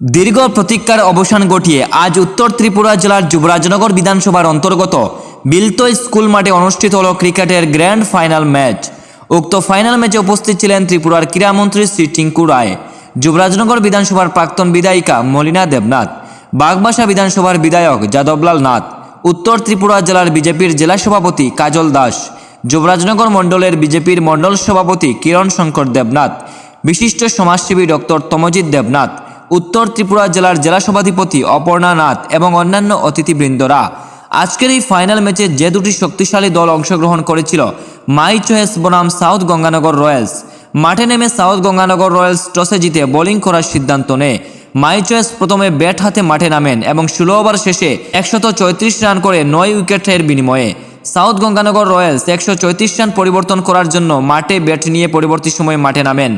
দীর্ঘ প্রতীক্ষার অবসান ঘটিয়ে আজ উত্তর ত্রিপুরা জেলার যুবরাজনগর বিধানসভার অন্তর্গত বিলতো স্কুল মাঠে অনুষ্ঠিত হল ক্রিকেটের গ্র্যান্ড ফাইনাল ম্যাচ। উক্ত ফাইনাল ম্যাচে উপস্থিত ছিলেন ত্রিপুরার ক্রীড়ামন্ত্রী শ্রী টিঙ্কু রায়, যুবরাজনগর বিধানসভার প্রাক্তন বিধায়িকা মলিনা দেবনাথ, বাগবাসা বিধানসভার বিধায়ক যাদবলাল নাথ, উত্তর ত্রিপুরা জেলার বিজেপির জেলা সভাপতি কাজল দাস, যুবরাজনগর মণ্ডলের বিজেপির মণ্ডল সভাপতি কিরণ শঙ্কর দেবনাথ, বিশিষ্ট সমাজসেবী ডক্টর তমজিৎ দেবনাথ উত্তর ত্রিপুরা জেলার জেলা সভাধিপতি অপর্ণা নাথ এবং অন্যান্য অতিথিবৃন্দরা। আজকের এই ফাইনাল ম্যাচে যে দুটি শক্তিশালী দল অংশগ্রহণ করেছিল, মাই চয়েস বনাম সাউথ গঙ্গানগর রয়্যালস। মাঠে নেমে সাউথ গঙ্গানগর রয়্যালস টসে জিতে বোলিং করার সিদ্ধান্ত নেয়। মাই চয়েস প্রথমে ব্যাট হাতে মাঠে নামেন এবং ষোলো ওভার শেষে একশত রান করে নয় উইকেটের বিনিময়ে। সাউথ গঙ্গানগর রয়্যালস একশো চৌত্রিশ রান পরিবর্তন করার জন্য মাঠে ব্যাট নিয়ে পরবর্তী সময়ে মাঠে নামেন।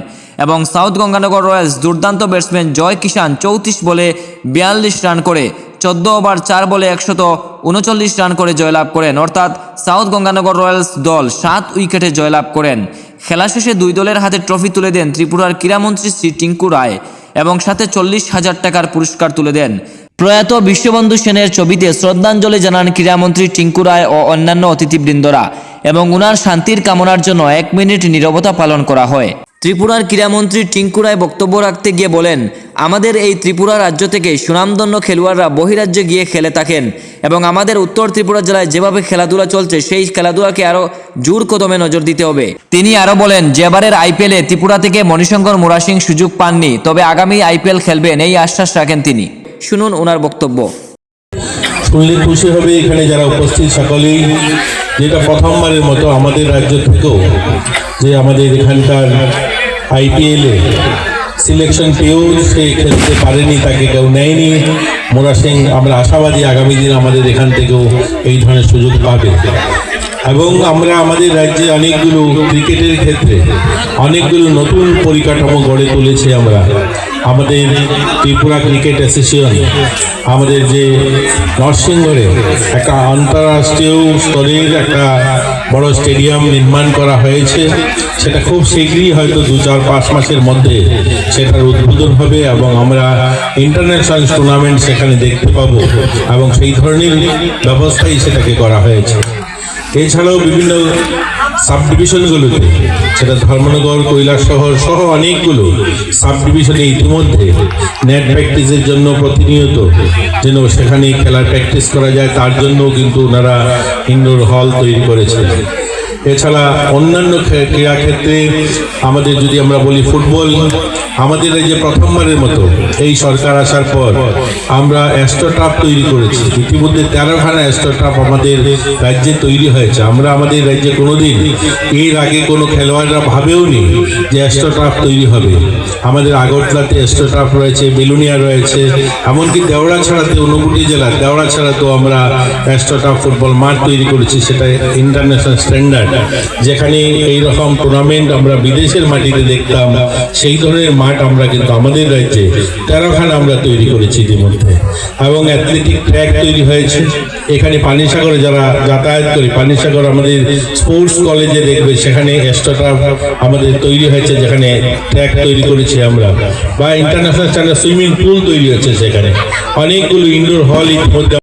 এবং সাউথ গঙ্গানগর রয়্যালস দুর্দান্ত ব্যাটসম্যান জয় কিষান চৌত্রিশ বলে বিয়াল্লিশ রান করে, চোদ্দ ওভার চার বলে একশত উনচল্লিশ রান করে জয়লাভ করেন। অর্থাৎ সাউথ গঙ্গানগর রয়্যালস দল সাত উইকেটে জয়লাভ করেন। খেলা শেষে দুই দলের হাতে ট্রফি তুলে দেন ত্রিপুরার ক্রীড়ামন্ত্রী শ্রী টিঙ্কু রায় এবং সাথে চল্লিশ হাজার টাকার পুরস্কার তুলে দেন। প্রয়াত বিশ্ববন্ধু সেনের ছবিতে শ্রদ্ধাঞ্জলি জানান ক্রীড়ামন্ত্রী টিঙ্কু রায় ও অন্যান্য অতিথিবৃন্দরা এবং উনার শান্তির কামনার জন্য এক মিনিট নীরবতা পালন করা হয়। ত্রিপুরার ক্রীড়ামন্ত্রী টিঙ্কু রায় বক্তব্য রাখতে গিয়ে বলেন, আমাদের এই ত্রিপুরা রাজ্য থেকে সুনামধন্য খেলোয়াড়রা বহিরাজ্যে গিয়ে খেলে থাকেন এবং আমাদের উত্তর ত্রিপুরা জেলায় যেভাবে খেলাধুলা চলছে, সেই খেলাধুলাকে আরও জোর কদমে নজর দিতে হবে। তিনি আরও বলেন যেবারের আইপিএলে ত্রিপুরা থেকে মণিশঙ্কর মুরা সিং সুযোগ পাননি, তবে আগামী আইপিএল খেলবেন, এই আশ্বাস রাখেন তিনি। শুনুন ওনার বক্তব্য। শুনলে খুশি হবে এখানে যারা উপস্থিত সকলেই, যেটা প্রথমবারের মতো আমাদের রাজ্য থেকেও যে আমাদের এখানকার আইপিএলে সিলেকশন পেয়েও সে খেলতে পারেনি, তাকে কেউ নেয়নি। মোরা সিং আমরা আশাবাদী আগামী দিন আমাদের এখান থেকেও এই ধরনের সুযোগ পাবে। এবং আমরা আমাদের রাজ্যে অনেকগুলো ক্রিকেটের ক্ষেত্রে অনেকগুলো নতুন পরিকাঠামো গড়ে তুলেছি আমরা। আমাদের ত্রিপুরা ক্রিকেট অ্যাসোসিয়েশন, আমাদের যে নরসিংগড়ে একটা আন্তঃরাষ্ট্রীয় স্তরের একটা বড় স্টেডিয়াম নির্মাণ করা হয়েছে, সেটা খুব শীঘ্রই হয়তো দু চার পাঁচ মাসের মধ্যে সেটার উদ্বোধন হবে এবং আমরা ইন্টারন্যাশনাল টুর্নামেন্ট সেখানে দেখতে পাবো এবং সেই ধরনের ব্যবস্থাই সেটাকে করা হয়েছে। এছাড়াও বিভিন্ন সাব ডিভিশনগুলোতে সেটা ধর্মনগর, কৈলাসহর সহ অনেকগুলো সাব ডিভিশনে ইতিমধ্যে নেট প্র্যাকটিসের জন্য প্রতিনিয়ত যেন সেখানে খেলার প্র্যাকটিস করা যায়, তার জন্য কিন্তু ওনারা ইনডোর হল তৈরি করেছেন। এছাড়া অন্যান্য ক্রীড়া ক্ষেত্রে আমাদের যদি আমরা বলি ফুটবল, আমাদের এই যে প্রথমবারের মতো এই সরকার আসার পর আমরা অ্যাস্ট্রোটাপ তৈরি করেছি। ইতিমধ্যে তেরোখানা অ্যাস্ট্রোটাপ আমাদের রাজ্যে তৈরি হয়েছে। আমরা আমাদের রাজ্যে কোনোদিন এর আগে কোনো খেলোয়াড়রা ভাবেও নি যে অ্যাস্ট্রোটাপ তৈরি হবে। আমাদের আগরতলাতে অ্যাস্ট্রোটাপ রয়েছে, বেলুনিয়া রয়েছে, এমনকি দেওড়া ছাড়াতে ঊনকোটি জেলা দেওড়া ছাড়াতেও আমরা অ্যাস্ট্রোটাপ ফুটবল মাঠ তৈরি করেছি, সেটা ইন্টারন্যাশনাল স্ট্যান্ডার্ড যেখানে এই রকম টুর্নামেন্ট আমরা বিদেশের মাটিতে দেখতাম, সেই ধরনের মাঠ আমরা কিন্তু আমাদের রাজ্যে তেরোখানা আমরা তৈরি করেছি ইতিমধ্যে। এবং অ্যাথলেটিক ট্র্যাক তৈরি হয়েছে। এখানে পানিসাগরে যারা যাতায়াত করে, পানিসাগর আমাদের স্পোর্টস কলেজে দেখবে, সেখানে এক্সট্রা আমাদের তৈরি হয়েছে, যেখানে ট্র্যাক তৈরি করেছি আমরা। বা ইন্টারন্যাশনাল স্ট্যান্ডার্ড সুইমিং পুল তৈরি হচ্ছে সেখানে। অনেকগুলো ইনডোর হল ইতিমধ্যে